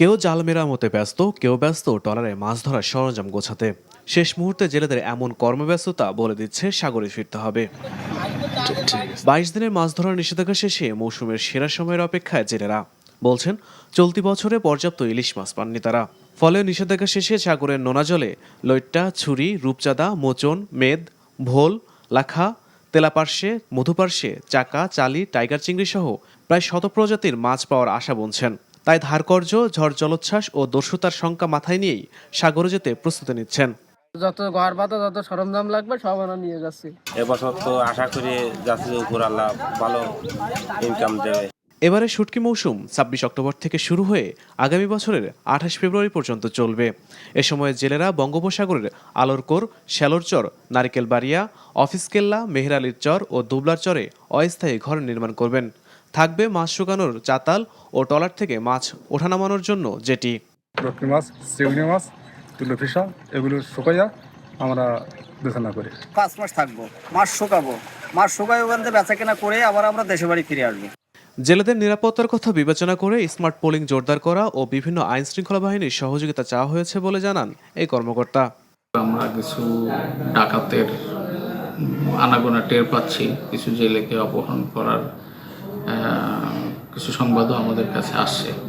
কেউ জাল মেরামতে ব্যস্ত, কেউ ব্যস্ত টলারে মাছ ধরার সরঞ্জাম গোছাতে। শেষ মুহূর্তে জেলেদের এমন কর্মব্যস্ততা বলে দিচ্ছে সাগরে ফিরতে হবে। বাইশ দিনের মাছ ধরার নিষেধাজ্ঞা শেষে মৌসুমের সেরা সময়ের অপেক্ষায় জেলেরা। বলছেন, চলতি বছরে পর্যাপ্ত ইলিশ মাছ পাননি তারা। ফলে নিষেধাজ্ঞা শেষে সাগরের নোনা জলে লইট্টা, ছুরি, রূপচাঁদা, মোচন, মেদ, ভোল, লাখা, তেলাপার্শ্বে, মধুপার্শ্বে, চাকা, চালি, টাইগার চিংড়ি সহ প্রায় শত প্রজাতির মাছ পাওয়ার আশা বুনছেন। তাই ধারকর্য ঝড় জলোচ্ছ্বাস ও দস্যুতার শঙ্কা মাথায় নিয়েই সাগরে যেতে প্রস্তুতি নিচ্ছেন। যত ঘর বাতা যত সরঞ্জাম লাগবে সব আমরা নিয়ে যাচ্ছি। এবছর তো আশা করি যাত্রী উপর আল্লাহ ভালো ইনকাম দেবে। এবারে শুটকি মৌসুম ছাব্বিশ অক্টোবর থেকে শুরু হয়ে আগামী বছরের আঠাশ ফেব্রুয়ারি পর্যন্ত চলবে। এ সময় জেলেরা বঙ্গোপসাগরের আলোরকোর শ্যালোর শ্যালোরচর নারিকেলবাড়িয়া অফিস কেল্লা মেহরালির চর ও দুবলার চরে অস্থায়ী ঘর নির্মাণ করবেন। থাকবে মাছ শুকানোর চাতাল ও টলার থেকে মাছ ওঠানামানোর জন্য যেটি। রটকি মাছ চিংড়ি মাছ তুলোফিসা এগুলো শুকাইয়া আমরা বেচনা করি। পাঁচ মাস থাকব মাছ শুকাবো। মাছ শুকাই ওখান থেকে বেচা কেনা করে আবার আমরা দেশে বাড়ি ফিরে আসব। জেলেদের নিরাপত্তার কথা বিবেচনা করে স্মার্ট পোলিং জোরদার করা ও বিভিন্ন আইন শৃঙ্খলা বাহিনীর সহযোগিতা চাওয়া হয়েছে বলে জানান এই কর্মকর্তা। আমরা কিছু ডাকাতের আনাগোনা টের পাচ্ছি কিছু জেলেকে অপহরণ করার কিছু সংবাদও আমাদের কাছে আসছে